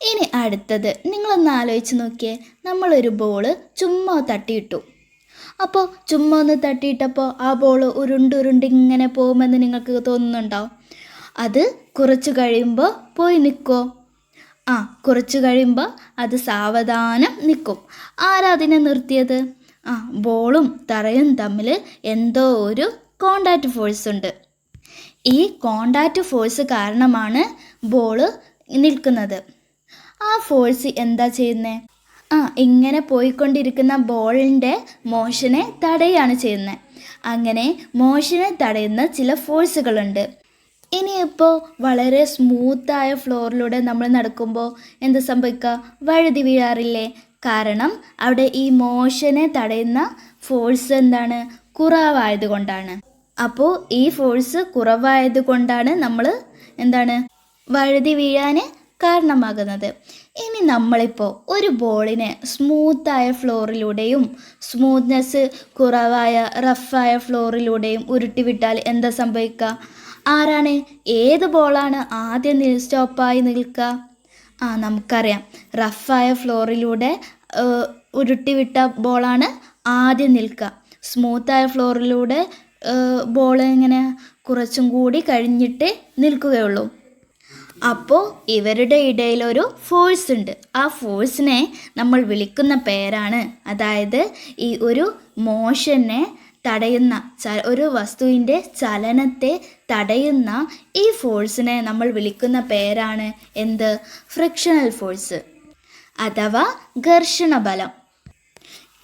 ഇനി അടുത്തത് നിങ്ങളൊന്ന് ആലോചിച്ച് നോക്കിയേ. നമ്മളൊരു ബോൾ ചുമ്മാ തട്ടിയിട്ടു. അപ്പോൾ ചുമ്മാ ഒന്ന് തട്ടിയിട്ടപ്പോൾ ആ ബോൾ ഉരുണ്ട് ഇങ്ങനെ പോകുമെന്ന് നിങ്ങൾക്ക് തോന്നുന്നുണ്ടോ? അത് കുറച്ച് കഴിയുമ്പോൾ പോയി നിൽക്കോ ആ കുറച്ച് കഴിയുമ്പോൾ അത് സാവധാനം നിൽക്കും ആരാ അതിനെ നിർത്തിയത്? ആ ബോളും തറയും തമ്മിൽ എന്തോ ഒരു കോണ്ടാക്റ്റ് ഫോഴ്സ് ഉണ്ട്. ഈ കോണ്ടാക്റ്റ് ഫോഴ്സ് കാരണമാണ് ബോൾ നിൽക്കുന്നത്. ആ ഫോഴ്സ് എന്താ ചെയ്യുന്നത് ആ ഇങ്ങനെ പോയിക്കൊണ്ടിരിക്കുന്ന ബോളിന്റെ മോഷനെ തടയാണ് ചെയ്യുന്നത് അങ്ങനെ മോഷനെ തടയുന്ന ചില ഫോഴ്സുകളുണ്ട് ഇനിയിപ്പോൾ വളരെ സ്മൂത്തായ ഫ്ലോറിലൂടെ നമ്മൾ നടക്കുമ്പോൾ എന്ത് സംഭവിക്കുക വഴുതി വീഴാറില്ലേ? കാരണം അവിടെ ഈ മോഷനെ തടയുന്ന ഫോഴ്സ് എന്താണ്? കുറവായത് കൊണ്ടാണ്. അപ്പോൾ ഈ ഫോഴ്സ് കുറവായത് കൊണ്ടാണ് നമ്മൾ എന്താണ്? വഴുതി വീഴാൻ കാരണമാകുന്നത്. ഇനി നമ്മളിപ്പോൾ ഒരു ബോളിനെ സ്മൂത്തായ ഫ്ലോറിലൂടെയും സ്മൂത്ത്നെസ് കുറവായ റഫായ ഫ്ലോറിലൂടെയും ഉരുട്ടിവിട്ടാൽ എന്താ സംഭവിക്കുക? ആരാണ്? ഏത് ബോളാണ് ആദ്യം സ്റ്റോപ്പായി നിൽക്കുക? ആ നമുക്കറിയാം. റഫായ ഫ്ലോറിലൂടെ ഉരുട്ടിവിട്ട ബോളാണ് ആദ്യം നിൽക്കുക. സ്മൂത്തായ ഫ്ലോറിലൂടെ ബോൾ ഇങ്ങനെ കുറച്ചും കൂടി കഴിഞ്ഞിട്ട് നിൽക്കുകയുള്ളൂ. അപ്പോൾ ഇവരുടെ ഇടയിൽ ഒരു ഫോഴ്സ് ഉണ്ട്. ആ ഫോഴ്സിനെ നമ്മൾ വിളിക്കുന്ന പേരാണ്. അതായത് ഈ ഒരു മോഷനെ തടയുന്ന ഒരു വസ്തുവിന്റെ ചലനത്തെ തടയുന്ന ഈ ഫോഴ്സിനെ നമ്മൾ വിളിക്കുന്ന പേരാണ് എന്ത്? ഫ്രിക്ഷണൽ ഫോഴ്സ് അഥവാ ഘർഷണ ബലം.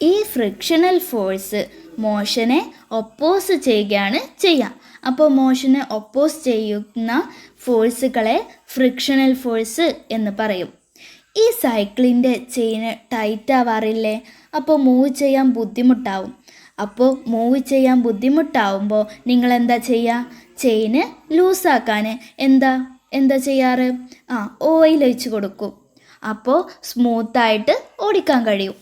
ഈ ഫ്രിക്ഷണൽ ഫോഴ്സ് മോഷനെ ഒപ്പോസ് ചെയ്യുകയാണ് ചെയ്യുക അപ്പോൾ മോഷനെ ഒപ്പോസ് ചെയ്യുന്ന ഫോഴ്സുകളെ ഫ്രിക്ഷണൽ ഫോഴ്സ് എന്ന് പറയും. ഈ സൈക്കിളിന്റെ ചെയിന് ടൈറ്റ് ആവാറില്ലേ? അപ്പോൾ മൂവ് ചെയ്യാൻ ബുദ്ധിമുട്ടാവും. അപ്പോൾ മൂവ് ചെയ്യാൻ ബുദ്ധിമുട്ടാവുമ്പോൾ നിങ്ങൾ എന്താ ചെയ്യുക ചെയിന് ലൂസാക്കാൻ എന്താ? എന്താ ചെയ്യാറ്? ആ ഓയിൽ ഒഴിച്ച് കൊടുക്കും. അപ്പോൾ സ്മൂത്തായിട്ട് ഓടിക്കാൻ കഴിയും.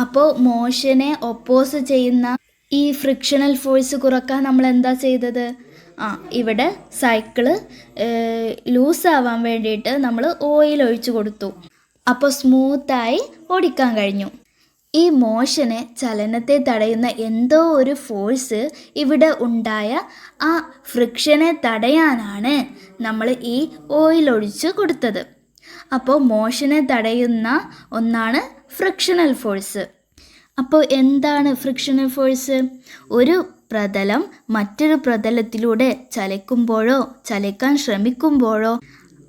അപ്പോൾ മോഷനെ ഒപ്പോസ് ചെയ്യുന്ന ഈ ഫ്രിക്ഷണൽ ഫോഴ്സ് കുറയ്ക്കാൻ നമ്മൾ എന്താ ചെയ്തത്? ആ ഇവിടെ സൈക്കിൾ ലൂസാവാൻ വേണ്ടിയിട്ട് നമ്മൾ ഓയിൽ ഒഴിച്ചു കൊടുത്തു. അപ്പോൾ സ്മൂത്തായി ഓടിക്കാൻ കഴിഞ്ഞു. ഈ മോഷനെ ചലനത്തെ തടയുന്ന എന്തോ ഒരു ഫോഴ്സ് ഇവിടെ ഉണ്ടായ ആ ഫ്രിക്ഷനെ തടയാനാണ് നമ്മൾ ഈ ഓയിൽ ഒഴിച്ച് കൊടുത്തത്. അപ്പോൾ മോഷനെ തടയുന്ന ഒന്നാണ് ഫ്രിക്ഷണൽ ഫോഴ്സ് അപ്പോൾ എന്താണ് ഫ്രിക്ഷണൽ ഫോഴ്സ് ഒരു പ്രതലം മറ്റൊരു പ്രതലത്തിലൂടെ ചലിക്കുമ്പോഴോ ചലിക്കാൻ ശ്രമിക്കുമ്പോഴോ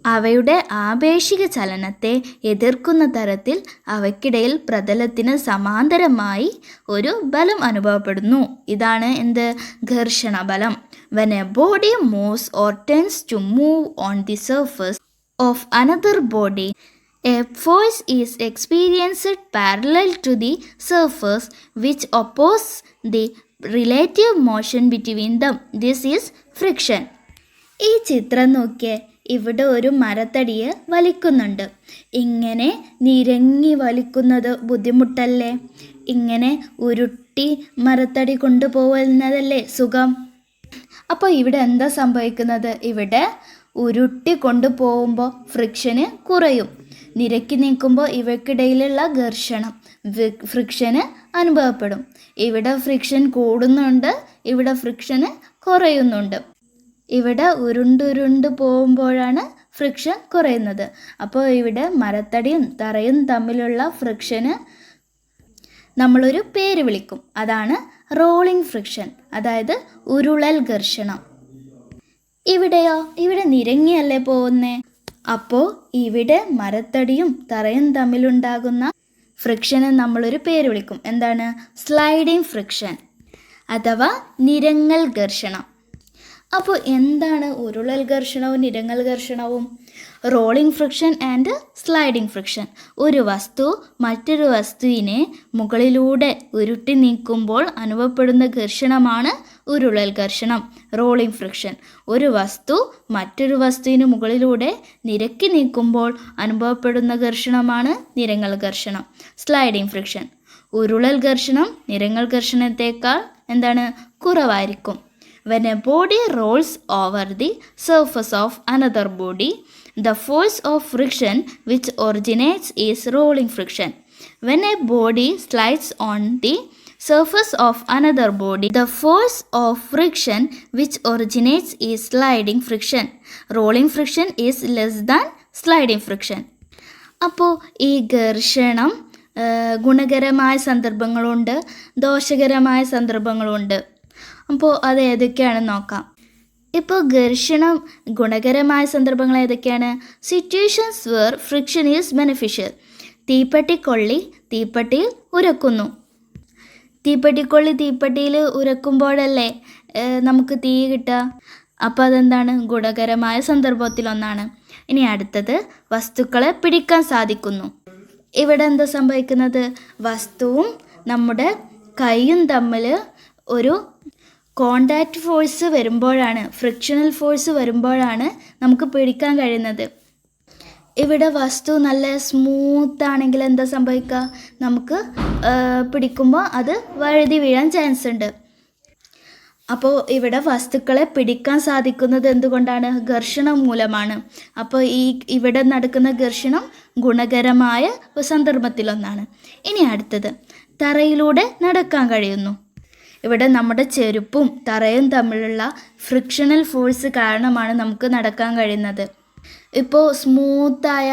അവയുടെ ആപേക്ഷിക ചലനത്തെ എതിർക്കുന്ന തരത്തിൽ അവയ്ക്കിടയിൽ പ്രതലത്തിന് സമാന്തരമായി ഒരു ബലം അനുഭവപ്പെടുന്നു. ഇതാണ് എന്ത്? ഘർഷണ ബലം. When a body moves or tends to move on the surface of another body. A force is experienced parallel to the surface which opposes the relative motion between them. This is friction. ഈ ചിത്രം നോക്കിയേ ഇവിടെ ഒരു മരത്തടിയെ വലിക്കുന്നുണ്ട്. ഇങ്ങനെ നിരങ്ങി വലിക്കുന്നത് ബുദ്ധിമുട്ടല്ലേ? ഇങ്ങനെ ഉരുട്ടി മരത്തടി കൊണ്ടുപോകുന്നതല്ലേ സുഖം? അപ്പോൾ ഇവിടെ എന്താ സംഭവിക്കുന്നത്? ഇവിടെ ഉരുട്ടി കൊണ്ടുപോകുമ്പോൾ ഫ്രിക്ഷന് കുറയും. നിരക്കി നീക്കുമ്പോൾ ഇവയ്ക്കിടയിലുള്ള ഘർഷണം ഫ്രിക്ഷന് അനുഭവപ്പെടും. ഇവിടെ ഫ്രിക്ഷൻ കൂടുന്നുണ്ട് ഇവിടെ ഫ്രിക്ഷന് കുറയുന്നുണ്ട്. ഇവിടെ ഉരുണ്ടുരുണ്ട് പോകുമ്പോഴാണ് ഫ്രിക്ഷൻ കുറയുന്നത്. അപ്പോൾ ഇവിടെ മരത്തടിയും തറയും തമ്മിലുള്ള ഫ്രിക്ഷന് നമ്മളൊരു പേര് വിളിക്കും. അതാണ് റോളിംഗ് ഫ്രിക്ഷൻ അതായത് ഉരുളൽ ഘർഷണം. ഇവിടെയോ? ഇവിടെ നിരങ്ങിയല്ലേ പോകുന്നേ? അപ്പോൾ ഇവിടെ മരത്തടിയും തറയും തമ്മിലുണ്ടാകുന്ന ഫ്രിക്ഷനെ നമ്മളൊരു പേര് വിളിക്കും. എന്താണ്? സ്ലൈഡിംഗ് ഫ്രിക്ഷൻ അഥവാ നിരങ്ങൽ ഘർഷണം. അപ്പോൾ എന്താണ് ഉരുളൽ ഘർഷണവും നിരങ്ങൽ ഘർഷണവും? Rolling friction and sliding friction ഒരു വസ്തു മറ്റൊരു വസ്തുവിനെ മുകളിലൂടെ ഉരുട്ടി നീക്കുമ്പോൾ അനുഭവപ്പെടുന്ന ഘർഷണമാണ് ഉരുളൽ ഘർഷണം റോളിംഗ് ഫ്രിക്ഷൻ ഒരു വസ്തു മറ്റൊരു വസ്തുവിന് മുകളിലൂടെ നിരക്കി നീക്കുമ്പോൾ അനുഭവപ്പെടുന്ന ഘർഷണമാണ് നിരങ്ങൽ ഘർഷണം സ്ലൈഡിംഗ് ഫ്രിക്ഷൻ ഉരുളൽ ഘർഷണം നിരങ്ങൽ ഘർഷണത്തേക്കാൾ എന്താണ്? കുറവായിരിക്കും. when a body rolls over the surface of another body the force of friction which originates is rolling friction when a body slides on the surface of another body the force of friction which originates is sliding friction rolling friction is less than sliding friction അപ്പോൾ ഈ ഘർഷണം ആ, ഗുണകരമായ സന്ദർഭങ്ങളുണ്ട് ദോഷകരമായ സന്ദർഭങ്ങളുണ്ട് അപ്പോൾ അത് ഏതൊക്കെയാണെന്ന് നോക്കാം. ഇപ്പോൾ ഘർഷണം ഗുണകരമായ സന്ദർഭങ്ങൾ ഏതൊക്കെയാണ്? Situations where friction is beneficial തീപ്പെട്ടി കൊള്ളി തീപ്പെട്ടിയിൽ ഉരക്കുന്നു. തീപ്പെട്ടിക്കൊള്ളി തീപ്പെട്ടിയിൽ ഉരക്കുമ്പോഴല്ലേ നമുക്ക് തീ കിട്ടുക? അപ്പോൾ അതെന്താണ്? ഗുണകരമായ സന്ദർഭത്തിലൊന്നാണ്. ഇനി അടുത്തത് വസ്തുക്കളെ പിടിക്കാൻ സാധിക്കുന്നു. ഇവിടെ എന്താ സംഭവിക്കുന്നത്? വസ്തുവും നമ്മുടെ കൈയും തമ്മിൽ ഒരു കോണ്ടാക്റ്റ് ഫോഴ്സ് വരുമ്പോഴാണ് ഫ്രിക്ഷണൽ ഫോഴ്സ് വരുമ്പോഴാണ് നമുക്ക് പിടിക്കാൻ കഴിയുന്നത്. ഇവിടെ വസ്തു നല്ല സ്മൂത്ത് ആണെങ്കിൽ എന്താ സംഭവിക്കുക? നമുക്ക് പിടിക്കുമ്പോൾ അത് വഴുതി വീഴാൻ ചാൻസ് ഉണ്ട്. അപ്പോൾ ഇവിടെ വസ്തുക്കളെ പിടിക്കാൻ സാധിക്കുന്നത് എന്തുകൊണ്ടാണ്? ഘർഷണം മൂലമാണ്. അപ്പോൾ ഈ ഇവിടെ നടക്കുന്ന ഘർഷണം ഗുണകരമായ സന്ദർഭത്തിലൊന്നാണ്. ഇനി അടുത്തത്. തറയിലൂടെ നടക്കാൻ കഴിയുന്നു. ഇവിടെ നമ്മുടെ ചെരുപ്പും തറയും തമ്മിലുള്ള ഫ്രിക്ഷണൽ ഫോഴ്സ് കാരണമാണ് നമുക്ക് നടക്കാൻ കഴിയുന്നത്. ഇപ്പോൾ സ്മൂത്തായ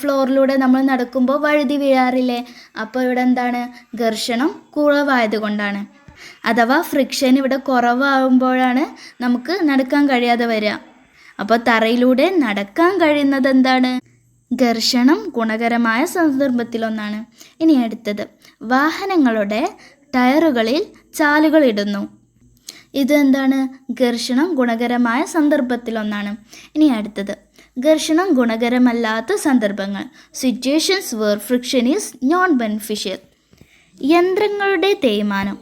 ഫ്ലോറിലൂടെ നമ്മൾ നടക്കുമ്പോൾ വഴുതി വീഴാറില്ലേ? അപ്പോൾ ഇവിടെ എന്താണ്? ഘർഷണം കുറവായത് കൊണ്ടാണ് അഥവാ ഫ്രിക്ഷൻ ഇവിടെ കുറവാകുമ്പോഴാണ് നമുക്ക് നടക്കാൻ കഴിയാതെ വരിക. അപ്പോൾ തറയിലൂടെ നടക്കാൻ കഴിയുന്നത് എന്താണ്? ഘർഷണം ഗുണകരമായ സന്ദർഭത്തിലൊന്നാണ്. ഇനി അടുത്തത്. വാഹനങ്ങളുടെ ടയറുകളിൽ ചാലുകൾ ഇടുന്നു. ഇത് എന്താണ്? ഘർഷണം ഗുണകരമായ സന്ദർഭത്തിലൊന്നാണ്. ഇനി അടുത്തത്. ഘർഷണം ഗുണകരമല്ലാത്ത സന്ദർഭങ്ങൾ. Situations where friction is non beneficial യന്ത്രങ്ങളുടെ തേയ്മാനം.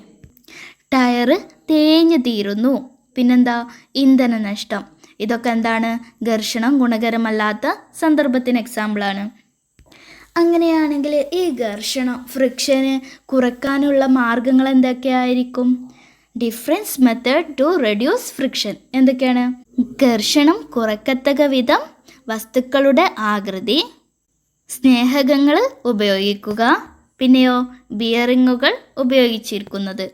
ടയറ് തേഞ്ഞു തീരുന്നു. പിന്നെന്താ? ഇന്ധന നഷ്ടം. ഇതൊക്കെ എന്താണ്? ഘർഷണം ഗുണകരമല്ലാത്ത സന്ദർഭത്തിന് എക്സാമ്പിളാണ് അങ്ങനെയാണെങ്കിൽ ഈ ഘർഷണം ഫ്രിക്ഷന് കുറയ്ക്കാനുള്ള മാർഗങ്ങൾ എന്തൊക്കെയായിരിക്കും? Difference method to reduce friction എന്തൊക്കെയാണ്? ഘർഷണം കുറക്കത്തക വിധം വസ്തുക്കളുടെ ആകൃതി സ്നേഹകങ്ങൾ ഉപയോഗിക്കുക പിന്നെയോ ബിയറിങ്ങുകൾ ഉപയോഗിച്ചിരിക്കുന്നത്.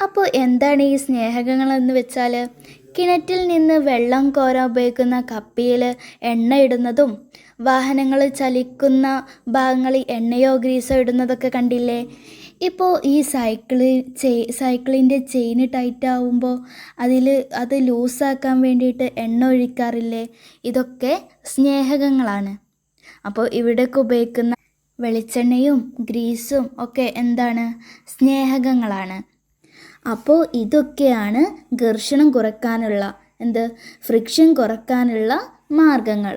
അപ്പോൾ എന്താണ് ഈ സ്നേഹകങ്ങൾ എന്ന് വെച്ചാൽ കിണറ്റിൽ നിന്ന് വെള്ളം കോരാൻ ഉപയോഗിക്കുന്ന കപ്പിയിൽ എണ്ണ ഇടുന്നതും വാഹനങ്ങൾ ചലിക്കുന്ന ഭാഗങ്ങളിൽ എണ്ണയോ ഗ്രീസോ ഇടുന്നതൊക്കെ കണ്ടില്ലേ? ഇപ്പോൾ ഈ സൈക്കിൾ ചെയി സൈക്കിളിന്റെ ചെയിന് ടൈറ്റ് ആവുമ്പോൾ അതിൽ അത് ലൂസാക്കാൻ വേണ്ടിയിട്ട് എണ്ണ ഒഴിക്കാറില്ലേ? ഇതൊക്കെ സ്നേഹകങ്ങളാണ്. അപ്പോൾ ഇവിടെയൊക്കെ ഉപയോഗിക്കുന്ന വെളിച്ചെണ്ണയും ഗ്രീസും ഒക്കെ എന്താണ്? സ്നേഹകങ്ങളാണ്. അപ്പോൾ ഇതൊക്കെയാണ് ഘർഷണം കുറയ്ക്കാനുള്ള എന്ത്? ഫ്രിക്ഷൻ കുറയ്ക്കാനുള്ള മാർഗങ്ങൾ.